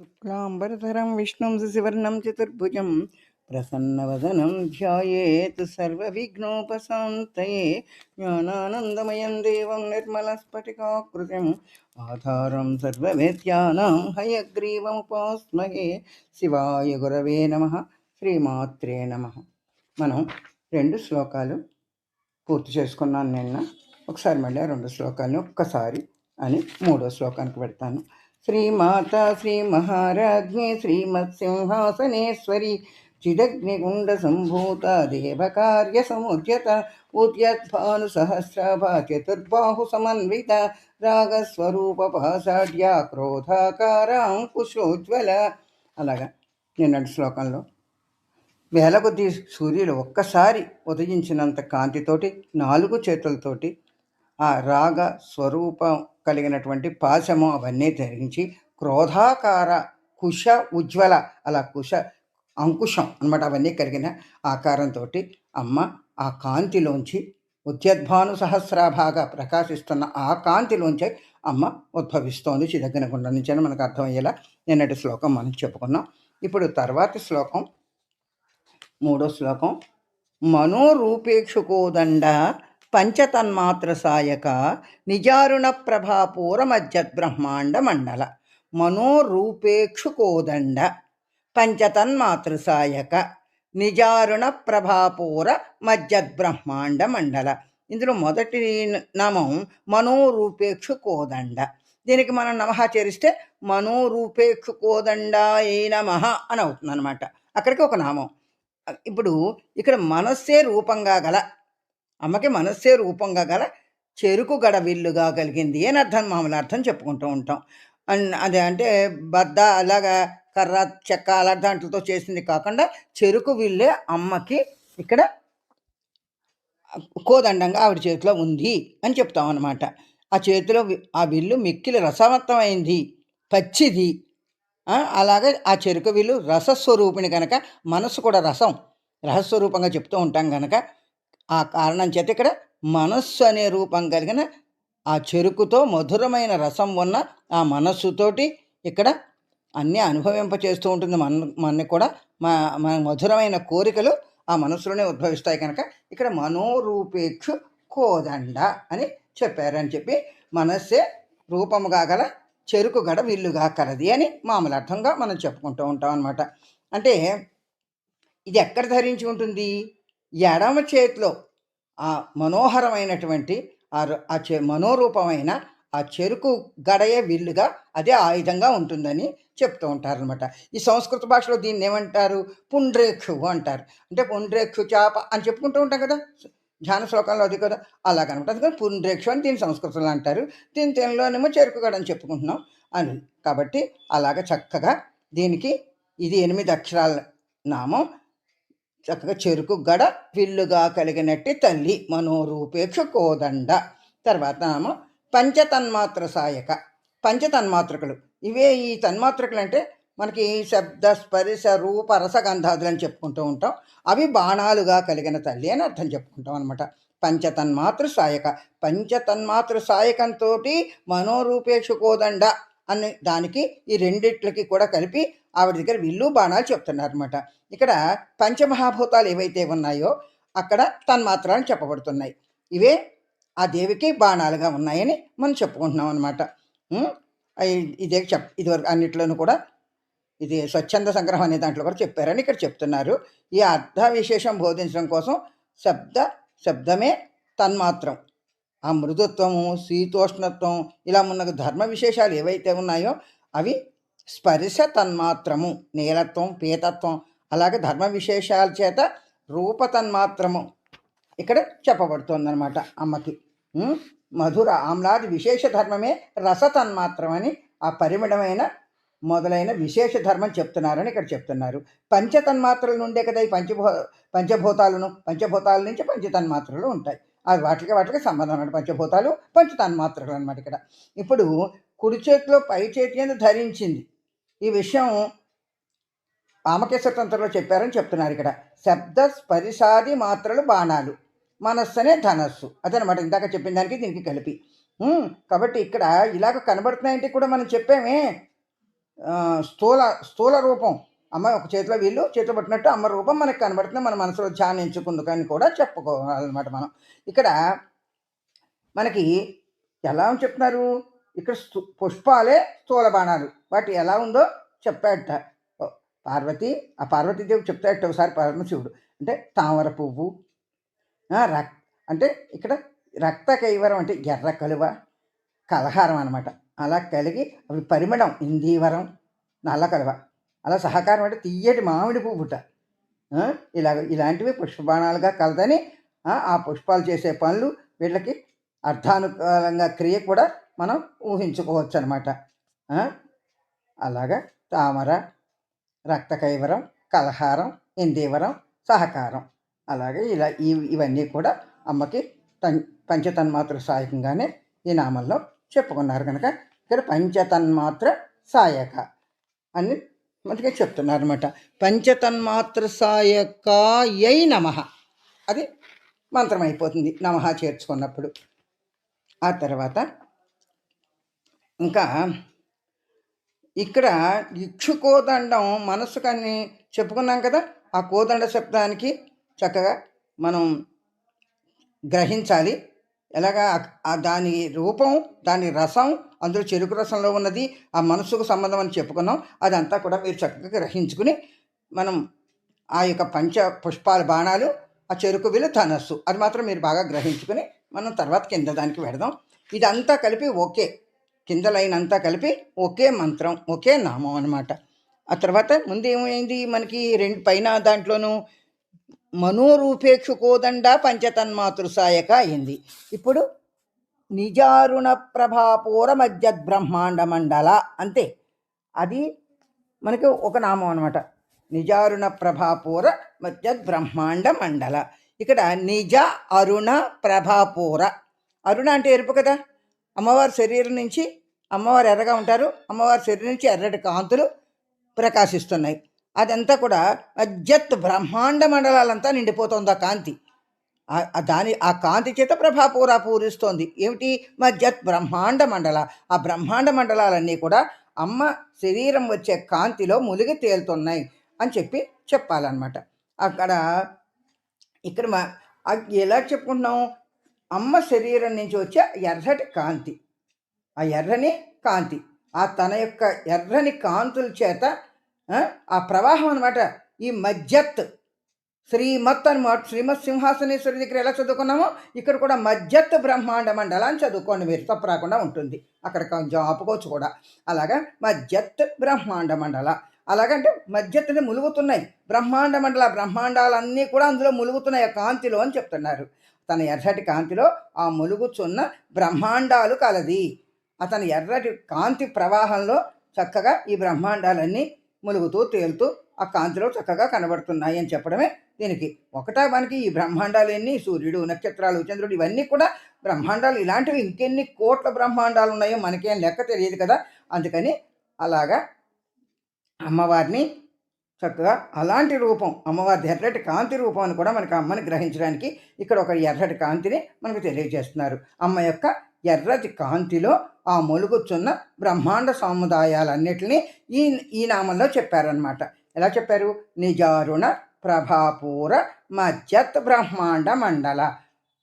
శుక్లాంబరధరం విష్ణుం శశివర్ణం చతుర్భుజం ప్రసన్నవదనం ధ్యాయేత్ సర్వవిఘ్నోపశాంతయే జ్ఞానానందమయం దేవం నిర్మలస్ఫటికాకృతిం ఆధారం సర్వవేద్యానాం హయగ్రీవముపాస్మహే శివాయ గురవే నమ శ్రీమాత్రే నమ మనం రెండు శ్లోకాలు పూర్తి చేసుకున్నాను నిన్న. ఒకసారి మళ్ళీ ఆ రెండు శ్లోకాలను ఒక్కసారి అని మూడో శ్లోకానికి పెడతాను. శ్రీమాత శ్రీ మహారాజ్ఞి శ్రీమత్సింహాసనేశ్వరి చిదగ్నిగుండ సంభూత దేవకార్య సముద్యత ఉద్యద్భాను సహస్రాభా చతుర్బాహు సమన్విత రాగస్వరూప పాసాఢ్య క్రోధాకారాం కుశోజ్వల అలాగా నిన్నటి శ్లోకంలో వేల కొద్ది సూర్యులు ఒక్కసారి ఉదయించినంత కాంతితోటి నాలుగు చేతులతోటి ఆ రాగ స్వరూపం కలిగినటువంటి పాశము అవన్నీ ధరించి క్రోధాకార కుశ ఉజ్వల అలా కుశ అంకుశం అన్నమాట అవన్నీ కలిగిన ఆకారంతో అమ్మ ఆ కాంతిలోంచి ఉద్యద్భాను సహస్రాభాగా ప్రకాశిస్తున్న ఆ కాంతిలోంచి అమ్మ ఉద్భవిస్తోంది చిదగ్గిన గుండ నుంచి అని మనకు అర్థమయ్యేలా నిన్నటి శ్లోకం మనం చెప్పుకున్నాం. ఇప్పుడు తర్వాతి శ్లోకం మూడో శ్లోకం మనోరూపేక్షుకోదండ పంచతన్మాత్ర సాయక నిజారుణ ప్రభాపూర మధ్యబ్రహ్మాండ మండల మనోరూపేక్షుకోదండ పంచతన్మాతృ సాయక నిజారుణ ప్రభాపూర మజ్జద్బ్రహ్మాండ మండల ఇందులో మొదటి నామం మనోరూపేక్షు కోదండ దీనికి మనం నమః చేరిస్తే మనోరూపేక్షు కోదండ ఏ నమ అని అవుతుంది అనమాట అక్కడికి ఒక నామం. ఇప్పుడు ఇక్కడ మనస్సే రూపంగా గల అమ్మకి మనస్సే రూపంగా గల చెరుకు గడ విల్లుగా కలిగింది అని అర్థం మామూలు అర్థం చెప్పుకుంటూ ఉంటాం. అండ్ అదే అంటే బద్ద అలాగా కర్ర చెక్క అలా దాంట్లతో చేసింది కాకుండా చెరుకు విల్లే అమ్మకి ఇక్కడ కోదండంగా ఆవిడ చేతిలో ఉంది అని చెప్తాం అనమాట ఆ చేతిలో ఆ విల్లు మిక్కిలి రసవత్తమైంది పచ్చిది. అలాగే ఆ చెరుకు విల్లు రసస్వరూపిణి కనుక మనసు కూడా రసం రహస్వరూపంగా చెప్తూ ఉంటాం కనుక ఆ కారణం చేత ఇక్కడ మనస్సు అనే రూపం కలిగిన ఆ చెరుకుతో మధురమైన రసం ఉన్న ఆ మనస్సుతోటి ఇక్కడ అన్నీ అనుభవింప చేస్తూ ఉంటుంది. మన మన కూడా మా మన మధురమైన కోరికలు ఆ మనసులోనే ఉద్భవిస్తాయి కనుక ఇక్కడ మనోరూపేక్షు కోదండ అని చెప్పారని చెప్పి మనస్సే రూపముగా గల చెరుకు గడ విల్లుగా కలది అని మామూలు అర్థంగా మనం చెప్పుకుంటూ ఉంటాం అనమాట అంటే ఇది ఎక్కడ ధరించి ఉంటుంది? ఎడమ చేతిలో ఆ మనోహరమైనటువంటి ఆ ర- ఆ మనోరూపమైన ఆ చెరుకు గడయే విల్లుగా అదే ఆయుధంగా ఉంటుందని చెప్తూ ఉంటారనమాట ఈ సంస్కృత భాషలో దీన్ని ఏమంటారు? పుండ్రేక్షు అంటారు. అంటే పుండ్రేక్షు చేప అని చెప్పుకుంటూ ఉంటాం కదా? ధ్యాన శ్లోకంలో అది కదా? అలాగనమాట అందుకని పుండ్రేక్షు అని దీని సంస్కృతంలో అంటారు. దీని తెలుగులోనేమో చెరుకు గడ అని చెప్పుకుంటున్నాం అని. కాబట్టి అలాగ చక్కగా దీనికి ఇది ఎనిమిది అక్షరాల నామం. చక్కగా చెరుకు గడ విల్లుగా కలిగినట్టి తల్లి మనోరూపేక్ష కోదండ. తర్వాత నామం పంచతన్మాత్ర సాయక. పంచతన్మాత్రకులు. ఇవే ఈ తన్మాత్రకులు అంటే మనకి శబ్ద స్పరిశ రూప రసగంధాదులు అని చెప్పుకుంటూ ఉంటాం. అవి బాణాలుగా కలిగిన తల్లి అని అర్థం చెప్పుకుంటాం అనమాట పంచతన్మాతృ సాయక. పంచతన్మాతృ సాయకంతో మనోరూపేక్ష కోదండ. అనే దానికి ఈ రెండిట్లకి కూడా కలిపి ఆవిడ దగ్గర విల్లు బాణాలు చెప్తున్నారనమాట ఇక్కడ పంచమహాభూతాలు ఏవైతే ఉన్నాయో అక్కడ తన్మాత్రాలు చెప్పబడుతున్నాయి. ఇవే ఆ దేవికి బాణాలుగా ఉన్నాయని మనం చెప్పుకుంటున్నాం అనమాట ఇదే చెప్ ఇదివరకు అన్నిట్లోనూ కూడా ఇది స్వచ్ఛంద సంగ్రహం అనే దాంట్లో కూడా చెప్పారని ఇక్కడ చెప్తున్నారు. ఈ అర్థ విశేషం బోధించడం కోసం శబ్ద శబ్దమే తన్మాత్రం. ఆ మృదుత్వము శీతోష్ణత్వం ఇలా ఉన్న ధర్మ విశేషాలు ఏవైతే ఉన్నాయో అవి స్పర్శ తన్మాత్రము నీలత్వం పీతత్వం అలాగే ధర్మ విశేషాల చేత రూప తన్మాత్రము. ఇక్కడ చెప్పబడుతోందనమాట అమ్మకి. మధుర ఆమ్లాది విశేష ధర్మమే రస ఆ పరిమిడమైన మొదలైన విశేష ధర్మం చెప్తున్నారని ఇక్కడ చెప్తున్నారు. పంచతన్మాత్రల నుండే కదా ఈ పంచభూ పంచభూతాలను పంచభూతాల నుంచి పంచతన్మాత్రలు ఉంటాయి. అది వాటికి వాటికి సంబంధం అన్నమాట పంచభూతాలు పంచతన్మాత్రలు అనమాట ఇక్కడ. ఇప్పుడు కుడి చేతిలో పై చేతి అని ధరించింది. ఈ విషయం ఆమకేశ్వర తంత్రంలో చెప్పారని చెప్తున్నారు ఇక్కడ. శబ్ద స్పరిశాది మాత్రలు బాణాలు. మనస్సనే ధనస్సు. అదనమాట ఇందాక చెప్పిన దానికి దీనికి కలిపి. కాబట్టి ఇక్కడ ఇలాగ కనబడుతున్నాయంటే కూడా మనం చెప్పామే. స్థూల స్థూల రూపం. అమ్మ ఒక చేతిలో వీళ్ళు చేతిలో పట్టినట్టు అమ్మ రూపం మనకు కనబడుతుంది మన మనసులో ధ్యానించుకుందుకని కూడా చెప్పుకోవాలన్నమాట మనం. ఇక్కడ మనకి ఎలా అని చెప్తున్నారు? ఇక్కడ స్థూ- పుష్పాలే స్థూల బాణాలు. వాటి ఎలా ఉందో చెప్పాడట పార్వతి ఆ పార్వతీదేవి చెప్తాడట ఒకసారి పరమశివుడు. అంటే తామర పువ్వు రక్ అంటే ఇక్కడ రక్త కైవరం అంటే ఎర్ర కలువ కలహారం అనమాట అలా కలిగి అవి పరిమళం ఇందీవరం నల్ల కలువ. అలా సహకారం అంటే తీయటి మామిడి పువ్వుట ఆ, ఇలాగ ఇలాంటివి పుష్పబాణాలుగా కలదని ఆ, పుష్పాలు చేసే పనులు వీళ్ళకి అర్థానుకూలంగా క్రియ కూడా మనం ఊహించుకోవచ్చు అనమాట అలాగా తామర రక్త కైవరం కలహారం ఇందీవరం సహకారం. అలాగే ఇలా ఇవి ఇవన్నీ కూడా అమ్మకి తన్ పంచతన్మాత్ర సాయకంగానే ఈ నామంలో చెప్పుకున్నారు కనుక ఇక్కడ పంచతన్మాత్ర సాయక. అని మంచిగా చెప్తున్నారు అనమాట పంచతన్మాత్ర సాయకాయై నమ. అది మంత్రం అయిపోతుంది నమ చేర్చుకున్నప్పుడు. ఆ తర్వాత ఇంకా ఇక్కడ ఇక్షు కోదండం మనసు కానీ చెప్పుకున్నాం కదా ఆ కోదండ శబ్దానికి చక్కగా మనం గ్రహించాలి. ఎలాగా దాని రూపం దాని రసం అందులో చెరుకు రసంలో ఉన్నది ఆ మనసుకు సంబంధం అని చెప్పుకున్నాం. అదంతా కూడా మీరు చక్కగా గ్రహించుకుని మనం ఆ యొక్క పంచ పుష్పాల బాణాలు ఆ చెరుకు విలు ధనస్సు అది మాత్రం మీరు బాగా గ్రహించుకుని మనం తర్వాత కింద దానికి పెడదాం. ఇదంతా కలిపి ఒకే కింద లైన్ అంతా కలిపి ఒకే మంత్రం ఒకే నామం అనమాట ఆ తర్వాత ముందు ఏమైంది? మనకి రెండు పైన దాంట్లోనూ మనోరూపేక్షుకోదండ పంచతన్మాతృ సాయక అయింది. ఇప్పుడు నిజారుణ ప్రభాపూర మధ్యద్బ్రహ్మాండ మండల అంతే. అది మనకి ఒక నామం అనమాట నిజారుణ ప్రభాపూర మధ్యద్బ్రహ్మాండ మండల ఇక్కడ నిజ అరుణ ప్రభాపూర. అరుణ అంటే ఎరుపు కదా? అమ్మవారి శరీరం నుంచి అమ్మవారు ఎర్రగా ఉంటారు. అమ్మవారి శరీరం నుంచి ఎర్రటి కాంతులు ప్రకాశిస్తున్నాయి. అదంతా కూడా మధ్యత్ బ్రహ్మాండ మండలాలంతా నిండిపోతుంది ఆ కాంతి. దాని ఆ కాంతి చేత ప్రభాపూర పూరిస్తోంది. ఏమిటి? మధ్యత్ బ్రహ్మాండ మండల. ఆ బ్రహ్మాండ మండలాలన్నీ కూడా అమ్మ శరీరం వచ్చే కాంతిలో మునిగి తేలుతున్నాయి అని చెప్పి చెప్పాలన్నమాట. అక్కడ ఇక్కడ మా ఎలా చెప్పుకుంటున్నాం? అమ్మ శరీరం నుంచి వచ్చే ఎర్రటి కాంతి. ఆ ఎర్రని కాంతి. ఆ తన యొక్క ఎర్రని కాంతుల చేత ఆ ప్రవాహం అనమాట ఈ మధ్యత్ శ్రీమత్ అనమాట శ్రీమత్ సింహాసనేశ్వరి దగ్గర ఎలా చదువుకున్నామో ఇక్కడ కూడా మధ్యత్ బ్రహ్మాండ మండల అని చదువుకోండి మీరు. తప్పు రాకుండా ఉంటుంది. అక్కడ కొంచెం ఆపుకోవచ్చు కూడా. అలాగా మధ్యత్ బ్రహ్మాండ మండల. అలాగంటే మధ్యత్తుని ములుగుతున్నాయి. బ్రహ్మాండ మండల బ్రహ్మాండాలన్నీ కూడా అందులో ములుగుతున్నాయి ఆ కాంతిలో అని చెప్తున్నారు. తన ఎర్రటి కాంతిలో ఆ ములుగుచున్న బ్రహ్మాండాలు కలది. అతని ఎర్రటి కాంతి ప్రవాహంలో చక్కగా ఈ బ్రహ్మాండాలన్నీ ములుగుతూ తేలుతూ ఆ కాంతిలో చక్కగా కనబడుతున్నాయి అని చెప్పడమే దీనికి. ఒకటా మనకి ఈ బ్రహ్మాండాలన్నీ సూర్యుడు నక్షత్రాలు చంద్రుడు ఇవన్నీ కూడా బ్రహ్మాండాలు ఇలాంటివి ఇంకెన్ని కోట్ల బ్రహ్మాండాలు ఉన్నాయో మనకేం లెక్క తెలియదు కదా. అందుకని అలాగా అమ్మవారిని చక్కగా అలాంటి రూపం అమ్మవారి ఎర్రటి కాంతి రూపం అని కూడా మనకి అమ్మని గ్రహించడానికి ఇక్కడ ఒక ఎర్రటి కాంతిని మనకు తెలియజేస్తున్నారు. అమ్మ యొక్క ఎర్రటి కాంతిలో ఆ మొలుగుచున్న బ్రహ్మాండ సముదాయాలన్నిటినీ ఈ ఈ నామంలో చెప్పారనమాట ఎలా చెప్పారు? నిజారుణ ప్రభాపూర మధ్యత్ బ్రహ్మాండ మండల.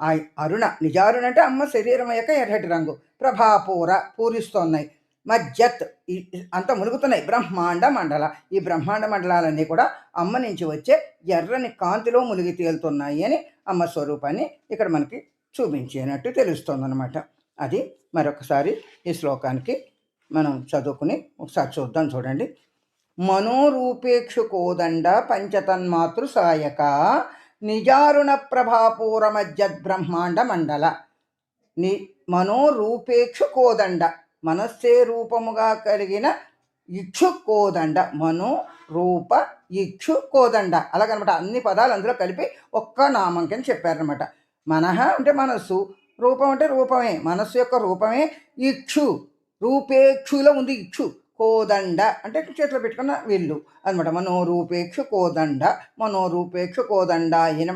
ఆ అరుణ నిజారుణ అంటే అమ్మ శరీరం యొక్క ఎర్రటి రంగు. ప్రభాపూర పూరిస్తున్నాయి మధ్యత్ అంత మునుగుతున్నాయి. బ్రహ్మాండ మండల. ఈ బ్రహ్మాండ మండలాలన్నీ కూడా అమ్మ నుంచి వచ్చే ఎర్రని కాంతిలో మునిగి తేలుతున్నాయి అని అమ్మ స్వరూపాన్ని ఇక్కడ మనకి చూపించినట్టు తెలుస్తుంది అది మరొకసారి ఈ శ్లోకానికి మనం చదువుకుని ఒకసారి చూద్దాం చూడండి. మనోరూపేక్షు కోదండ పంచతన్మాతృ సాయక నిజారుణ ప్రభాపూర మధ్య బ్రహ్మాండ మండల ని మనోరూపేక్షు కోదండ మనస్సే రూపముగా కలిగిన ఇక్షు కోదండ మనో రూప ఇక్షు కోదండ అలాగనమాట అన్ని పదాలు అందులో కలిపి ఒక్క నామం కింద చెప్పారనమాట. మనహ అంటే మనస్సు రూపం అంటే రూపమే మనస్సు యొక్క రూపమే ఇక్షు రూపేక్షులో ఉంది ఇక్షు. కోదండ అంటే చేతిలో పెట్టుకున్న విల్లు అనమాట మనోరూపేక్ష కోదండ మనోరూపేక్ష కోదండ ఈ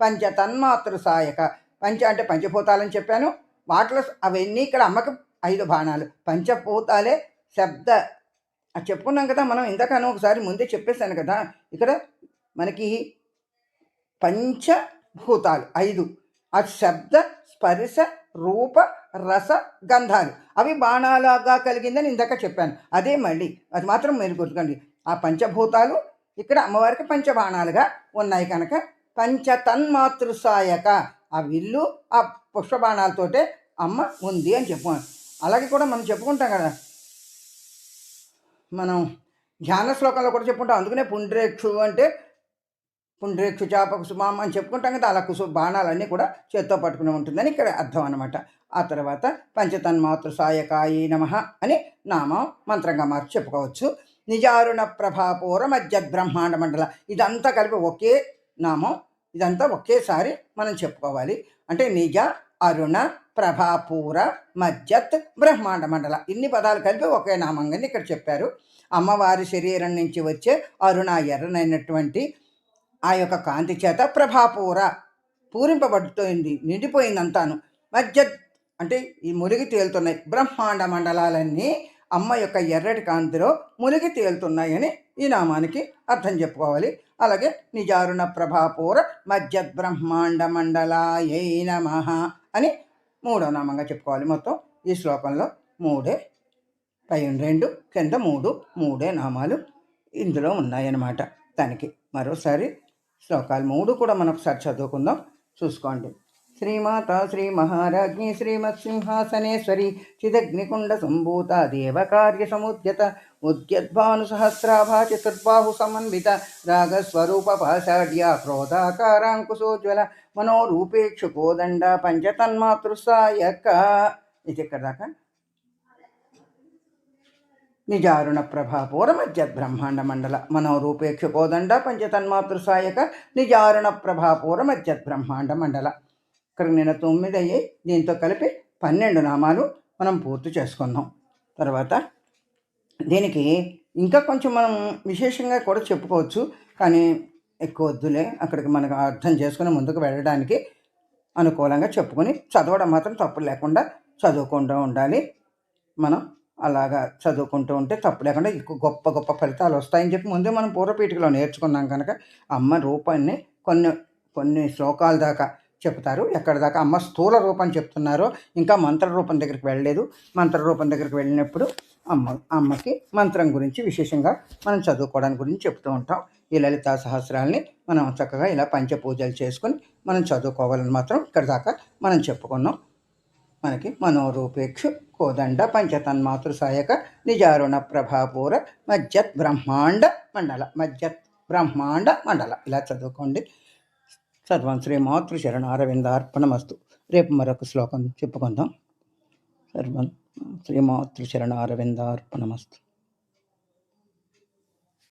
పంచ తన్మాత్ర సాయక. పంచ అంటే పంచభూతాలని చెప్పాను. వాటిలో అవన్నీ ఇక్కడ అమ్మకి ఐదు బాణాలు. పంచభూతాలే శబ్ద. అది చెప్పుకున్నాం కదా మనం ఇందాకను ఒకసారి ముందే చెప్పేశాను కదా. ఇక్కడ మనకి పంచభూతాలు ఐదు. ఆ శబ్ద స్పర్శ రూప రస గంధాలు అవి బాణాలాగా కలిగిందని ఇందాక చెప్పాను. అదే మళ్ళీ అది మాత్రం మీరు గుర్తుకోండి. ఆ పంచభూతాలు ఇక్కడ అమ్మవారికి పంచబాణాలుగా ఉన్నాయి కనుక పంచతన్మాతృసాయక. ఆ విల్లు ఆ పుష్పబాణాలతోటే అమ్మ ఉంది అని చెప్పుకున్నాను అలాగే కూడా మనం చెప్పుకుంటాం కదా. మనం ధ్యాన శ్లోకంలో కూడా చెప్పుకుంటాం. అందుకనే పుండ్రేక్షు అంటే పుండ్రేక్షు చాప కుసుమాం అని చెప్పుకుంటాం కదా అలా కుసు బాణాలన్నీ కూడా చేత్తో పట్టుకుని ఉంటుందని ఇక్కడ అర్థం అనమాట ఆ తర్వాత పంచతన్మాతృ సాయకాయి నమ అని నామం మంత్రంగా మార్చి చెప్పుకోవచ్చు. నిజారుణ ప్రభాపూర మధ్య బ్రహ్మాండ మండల ఇదంతా కలిపి ఒకే నామం ఇదంతా ఒకేసారి మనం చెప్పుకోవాలి. అంటే నిజ అరుణ ప్రభాపూర మధ్యత్ బ్రహ్మాండ మండల ఇన్ని పదాలు కలిపి ఒకే నామంగా ఇక్కడ చెప్పారు. అమ్మవారి శరీరం నుంచి వచ్చే అరుణ ఎర్రనైనటువంటి ఆ యొక్క కాంతి చేత ప్రభాపూర పూరింపబడుతోంది నిండిపోయిందంతాను. మధ్య అంటే ఈ మునిగి తేలుతున్నాయి. బ్రహ్మాండ మండలాలన్నీ అమ్మ యొక్క ఎర్రటి కాంతిలో మునిగి తేలుతున్నాయని ఈ నామానికి అర్థం చెప్పుకోవాలి. అలాగే నిజారుణ ప్రభాపూర మధ్య బ్రహ్మాండ మండలాయై నమ అని మూడో నామంగా చెప్పుకోవాలి. మొత్తం ఈ శ్లోకంలో మూడే పైన రెండు కింద మూడు మూడే నామాలు ఇందులో ఉన్నాయన్నమాట. దానికి మరోసారి శ్లోకాలు మూడు కూడా మనం ఒకసారి చదువుకుందాం. చూసుకోండి. శ్రీమాత శ్రీ మహారాజ్ఞి శ్రీమత్ సింహాసనేశ్వరి చిదగ్నికుండ సంభూత దేవకార్య సముద్యత ఉద్యద్భాను సహస్రాభా చతుర్బాహు సమన్విత రాగస్వరూప పాషాఢ్య క్రోధాకారాంకుశోజ్వల మనోరూపేక్షు కోదండ పంచతన్మాతృసాయక ఇది ఇక్కడ దాకా? నిజారుణ ప్రభాపూర మధ్య బ్రహ్మాండ మండల మనోరూపేక్ష కోదండ పంచతన్మాతృ సాయక నిజారుణ ప్రభాపూర మధ్య బ్రహ్మాండ మండల. ఇక్కడ నేను తొమ్మిది దీంతో కలిపి పన్నెండు నామాలు మనం పూర్తి చేసుకుందాం. తర్వాత దీనికి ఇంకా కొంచెం మనం విశేషంగా కూడా చెప్పుకోవచ్చు కానీ ఎక్కువ వద్దులే. అక్కడికి మనకు అర్థం చేసుకుని ముందుకు వెళ్ళడానికి అనుకూలంగా చెప్పుకొని చదవడం మాత్రం తప్పు లేకుండా చదువుకుంటూ ఉండాలి మనం. అలాగా చదువుకుంటూ ఉంటే తప్పు లేకుండా ఎక్కువ గొప్ప గొప్ప ఫలితాలు వస్తాయని చెప్పి ముందే మనం పూర్వపీఠికలో నేర్చుకున్నాం కనుక అమ్మ రూపాన్ని కొన్ని కొన్ని శ్లోకాల దాకా చెప్తారు ఎక్కడ దాకా అమ్మ స్థూల రూపం చెప్తున్నారో ఇంకా మంత్ర రూపం దగ్గరికి వెళ్ళలేదు. మంత్ర రూపం దగ్గరికి వెళ్ళినప్పుడు అమ్మ అమ్మకి మంత్రం గురించి విశేషంగా మనం చదువుకోవడానికి గురించి చెప్తూ ఉంటాం. ఈ లలితా సహస్రాల్ని మనం చక్కగా ఇలా పంచపూజలు చేసుకొని మనం చదువుకోవాలని మాత్రం ఇక్కడ దాకా మనం చెప్పుకున్నాం. మనకి మనోరూపేక్షు కోదండ పంచతన్మాతృ సహాయక నిజారుణ ప్రభాపూర మధ్యత్ బ్రహ్మాండ మండల మధ్యత్ బ్రహ్మాండ మండల. ఇలా చదువుకోండి. సర్వం శ్రీ మాతృశరణ అరవిందార్పణమస్తు రేపు మరొక శ్లోకం చెప్పుకుందాం. సర్వం శ్రీ మాతృ అరవిందార్పణమస్తు